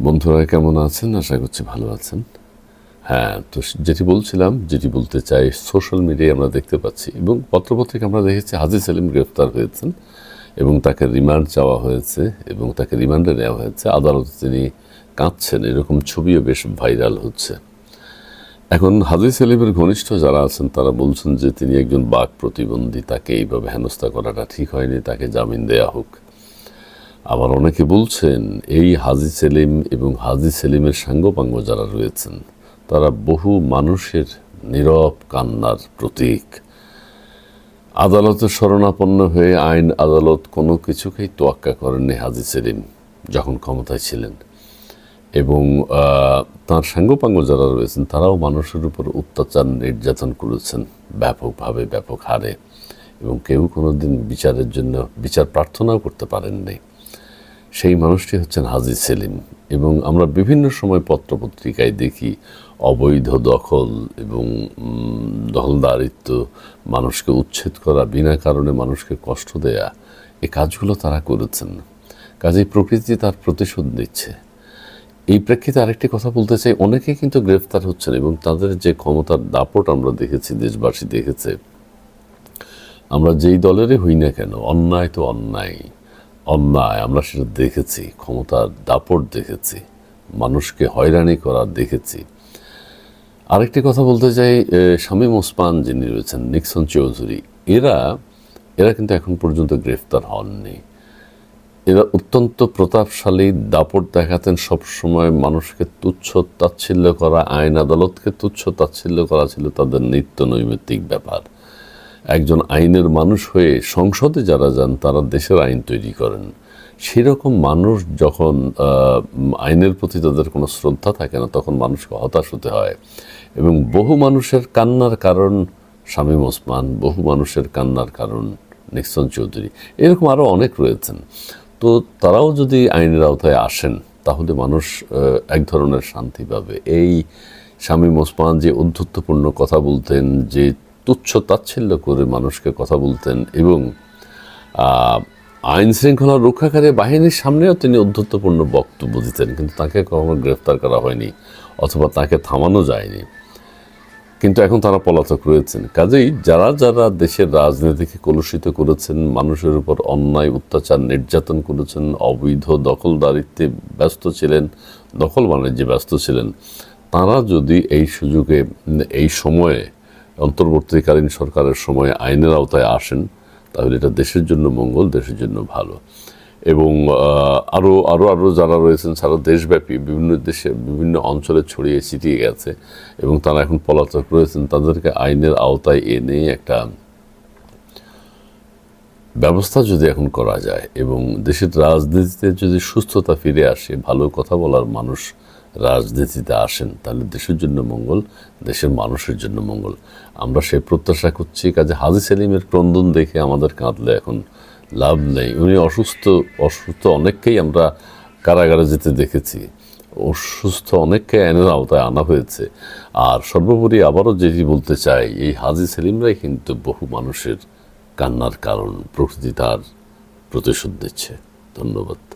বন্ধুরা কেমন আছেন? আশা করছি ভালো আছেন। হ্যাঁ তো যেটি বলছিলাম, যেটি বলতে চাই, সোশ্যাল মিডিয়ায় আমরা দেখতে পাচ্ছি এবং পত্রপত্রিকা আমরা দেখেছি, হাজি সেলিম গ্রেফতার হয়েছেন এবং তাকে রিমান্ড চাওয়া হয়েছে এবং তাকে রিমান্ডে নেওয়া হয়েছে। আদালতে তিনি কাঁদছেন, এরকম ছবিও বেশ ভাইরাল হচ্ছে। এখন হাজি সেলিমের ঘনিষ্ঠ যারা আছেন, তারা বলছেন যে তিনি একজন বাক প্রতিবন্ধী, তাকে এইভাবে হেনস্থা করাটা ঠিক হয়নি, তাকে জামিন দেয়া হোক। আবার অনেকে বলছেন, এই হাজি সেলিম এবং হাজি সেলিমের সাঙ্গপাঙ্গ যারা রয়েছেন, তারা বহু মানুষের নীরব কান্নার প্রতীক। আদালতে শরণাপন্ন হয়ে আইন আদালত কোনো কিছুকেই তোয়াক্কা করেননি হাজি সেলিম যখন ক্ষমতায় ছিলেন। এবং তার সাঙ্গপাঙ্গ যারা রয়েছেন, তারাও মানুষের উপর অত্যাচার, নির্যাতন করেছেন ব্যাপকভাবে, ব্যাপক হারে। এবং কেউ কোনো দিন বিচারের জন্য, বিচার প্রার্থনাও করতে পারেননি। সেই মানুষটি হচ্ছেন হাজি সেলিম এবং আমরা বিভিন্ন সময় পত্রপত্রিকায় দেখি অবৈধ দখল এবং দখলদারিত্ব, মানুষকে উচ্ছেদ করা, বিনা কারণে মানুষকে কষ্ট দেয়া, এ কাজগুলো তারা করেছেন। কাজেই প্রকৃতি তার প্রতিশোধ নিচ্ছে। এই প্রেক্ষিতে আরেকটি কথা বলতে চাই অনেকে কিন্তু গ্রেফতার হচ্ছেন এবং তাদের যে ক্ষমতার দাপট আমরা দেখেছি, দেশবাসী দেখেছে, আমরা যেই দলেরই হই না কেন, অন্যায় তো অন্যায় অন্যায়, আমরা সেটা দেখেছি, ক্ষমতার দাপট দেখেছি, মানুষকে হয়রানি করা দেখেছি। আরেকটি কথা বলতে চাই শামীম ওসমান যিনি রয়েছেন, নিক্সন চৌধুরী, এরা এরা কিন্তু এখন পর্যন্ত গ্রেফতার হননি। এরা অত্যন্ত প্রতাপশালী, দাপট দেখাতেন সবসময়, মানুষকে তুচ্ছ তাচ্ছিল্য করা, আইন আদালতকে তুচ্ছ তাচ্ছিল্য করা ছিল তাদের নিত্য নৈমিত্তিক ব্যাপার। একজন আইনের মানুষ হয়ে সংসদে যারা যান, তারা দেশের আইন তৈরি করেন। সেরকম মানুষ যখন আইনের প্রতি তাদের কোনো শ্রদ্ধা থাকে না, তখন মানুষকে হতাশ হতে হয়। এবং বহু মানুষের কান্নার কারণ শামীম ওসমান, বহু মানুষের কান্নার কারণ নিক্সন চৌধুরী। এরকম আরও অনেক রয়েছেন। তো তারাও যদি আইনের আওতায় আসেন, তাহলে মানুষ এক ধরনের শান্তি পাবে। এই শামীম ওসমান যে উদ্ধত্তপূর্ণ কথা বলতেন যে তুচ্ছ তাচ্ছিল্য করে মানুষকে কথা বলতেন এবং আইন শৃঙ্খলা রক্ষাকারী বাহিনীর সামনেও তিনি উদ্ধত্তপূর্ণ বক্তব্য দিতেন, কিন্তু তাকে কখনো গ্রেফতার করা হয়নি অথবা তাকে থামানো যায়নি। কিন্তু এখন তারা পলাতক রয়েছেন। কাজেই যারা যারা দেশের রাজনীতিকে কলুষিত করেছেন, মানুষের উপর অন্যায়, অত্যাচার, নির্যাতন করেছেন, অবৈধ দখলদারিত্বে ব্যস্ত ছিলেন, দখল বাণিজ্যে ব্যস্ত ছিলেন, তারা যদি এই সুযোগে, এই সময়ে অন্তর্বর্তীকালীন সরকারের সময় আইনের আওতায় আসেন, তাহলে এটা দেশের জন্য মঙ্গল, দেশের জন্য ভালো। এবং আরও আরও আরও যারা রয়েছেন, সারা দেশব্যাপী বিভিন্ন দেশে, বিভিন্ন অঞ্চলে ছড়িয়ে ছিটিয়ে গেছে এবং তারা এখন পলাতক রয়েছেন, তাদেরকে আইনের আওতায় এনে একটা ব্যবস্থা যদি এখন করা যায় এবং দেশের রাজনীতিতে যদি সুস্থতা ফিরে আসে, ভালো কথা বলার মানুষ রাজনীতিতে আসেন, তাহলে দেশের জন্য মঙ্গল, দেশের মানুষের জন্য মঙ্গল। আমরা সে প্রত্যাশা করছি, কাজে হাজি সেলিমের ক্রন্দন দেখে আমাদের কাঁদলে এখন লাভ নেই। উনি অসুস্থ অসুস্থ অনেককেই আমরা কারাগারে যেতে দেখেছি। অসুস্থ অনেককে আইনের আওতায় আনা হয়েছে। আর সর্বোপরি আবারও যেটি বলতে চাই, এই হাজি সেলিমরাই কিন্তু বহু মানুষের কান্নার কারণ, প্রকৃতি তার প্রতিশোধ দিচ্ছে। ধন্যবাদ।